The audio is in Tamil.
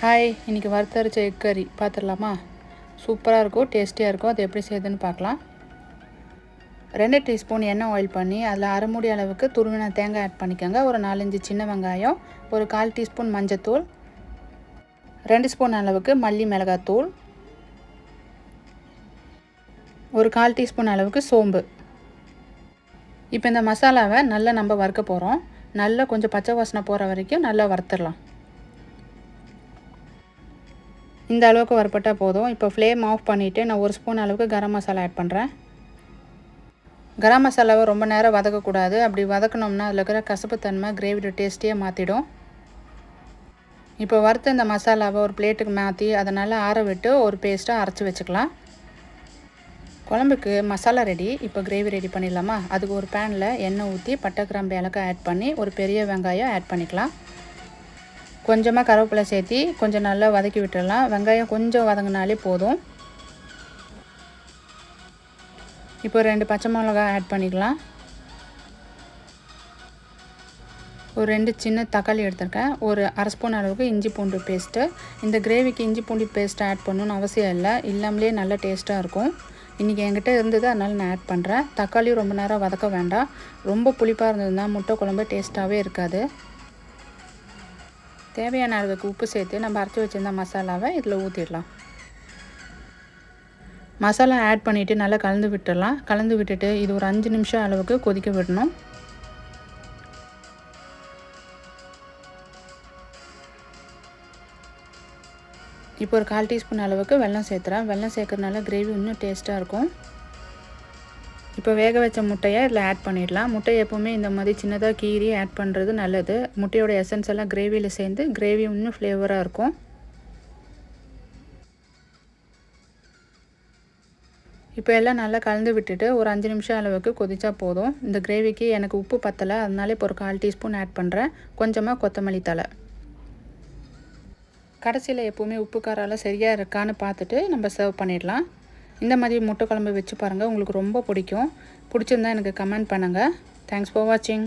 ஹாய் இன்றைக்கி வறுத்தரிச்ச எக் கறி பார்த்துடலாமா சூப்பராக இருக்கும் டேஸ்டியாக இருக்கும். அது எப்படி செய்யுதுன்னு பார்க்கலாம். ரெண்டு டீஸ்பூன் எண்ணெய் ஆயில் பண்ணி அதில் அரை மூடி அளவுக்கு துருவின தேங்காய் ஆட் பண்ணிக்கோங்க. ஒரு நாலஞ்சு சின்ன வெங்காயம் ஒரு கால் டீஸ்பூன் மஞ்சத்தூள் ரெண்டு ஸ்பூன் அளவுக்கு மல்லி மிளகாத்தூள் ஒரு கால் டீஸ்பூன் அளவுக்கு சோம்பு. இப்போ இந்த மசாலாவை நல்லா நம்ம வறுக்க போகிறோம் நல்லா கொஞ்சம் பச்சை வாசனை போகிற வரைக்கும் நல்லா வறுத்துடலாம். இந்த அளவுக்கு வறுப்பட்டால் போதும். இப்போ ஃப்ளேம் ஆஃப் பண்ணிவிட்டு நான் ஒரு ஸ்பூன் அளவுக்கு கரம் மசாலா ஆட் பண்ணுறேன் கரம் மசாலாவை ரொம்ப நேரம் வதக்கக்கூடாது. அப்படி வதக்கணும்னா அதில் இருக்கிற கசப்புத்தன்மை கிரேவியோட டேஸ்ட்டே மாற்றிடும் இப்போ வறுத்த இந்த மசாலாவை ஒரு பிளேட்டுக்கு மாற்றி அதனால் ஆற விட்டு ஒரு பேஸ்ட்டாக அரைச்சி வச்சுக்கலாம். குழம்புக்கு மசாலா ரெடி இப்போ கிரேவி ரெடி பண்ணிடலாமா? அதுக்கு ஒரு பேனில் எண்ணெய் ஊற்றி பட்டை கிராம்பு ஏலக்காய் ஆட் பண்ணி ஒரு பெரிய வெங்காயம் ஆட் பண்ணிக்கலாம். கொஞ்சமாக கருவேப்பிலை சேர்த்தி கொஞ்சம் நல்லா வதக்கி விட்டுடலாம். வெங்காயம் கொஞ்சம் வதங்கினாலே போதும். இப்போ ரெண்டு பச்சை மிளகாய் ஆட் பண்ணிக்கலாம். ஒரு ரெண்டு சின்ன தக்காளி எடுத்திருக்கேன். ஒரு அரை ஸ்பூன் அளவுக்கு இஞ்சி பூண்டு பேஸ்ட்டு இந்த கிரேவிக்கு இஞ்சி பூண்டு பேஸ்ட் ஆட் பண்ணணும்னு அவசியம் இல்லை. இல்லாமலே நல்ல டேஸ்ட்டாக இருக்கும். இன்றைக்கி என்கிட்ட இருந்தது அதனால் நான் ஆட் பண்ணுறேன் தக்காளியும் ரொம்ப நேரம் வதக்க வேண்டாம். ரொம்ப புளிப்பாக இருந்ததுன்னா முட்டை குழம்பு டேஸ்ட்டாகவே இருக்காது. தேவையான அளவுக்கு உப்பு சேர்த்து நம்ம அரைச்சி வச்சுருந்த மசாலாவை இதில் ஊற்றிடலாம் மசாலா ஆட் பண்ணிவிட்டு நல்லா கலந்து விட்டுடலாம். கலந்து விட்டுட்டு இது ஒரு அஞ்சு நிமிஷம் அளவுக்கு கொதிக்க விடணும். இப்போ ஒரு கால் டீஸ்பூன் அளவுக்கு வெல்லம் சேர்த்துறேன் வெல்லம் சேர்க்குறதுனால கிரேவி இன்னும் டேஸ்ட்டாக இருக்கும். இப்போ வேக வச்ச முட்டையை இதில் ஆட் பண்ணிடலாம். முட்டை எப்போவுமே இந்த மாதிரி சின்னதாக கீரி ஆட் பண்ணுறது நல்லது. முட்டையோட எசன்ஸ் எல்லாம் கிரேவியில் சேர்ந்து கிரேவி இன்னும் ஃப்ளேவராக இருக்கும். இப்போ எல்லாம் நல்லா கலந்து விட்டுட்டு ஒரு அஞ்சு நிமிஷம் அளவுக்கு கொதிச்சா போதும். இந்த கிரேவிக்கு எனக்கு உப்பு பத்தலை. அதனால இப்போ ஒரு கால் டீஸ்பூன் ஆட் பண்ணுறேன் கொஞ்சமாக கொத்தமல்லி தலை கடைசியில் எப்போவுமே உப்பு காரெல்லாம் சரியாக இருக்கான்னு பார்த்துட்டு நம்ம சர்வ் பண்ணிடலாம். இந்த மாதிரி முட்டை குழம்பு வச்சு பாருங்கள் உங்களுக்கு ரொம்ப பிடிக்கும். பிடிச்சிருந்தா எனக்கு கமெண்ட் பண்ணுங்கள் தேங்க்ஸ் ஃபார் வாட்சிங்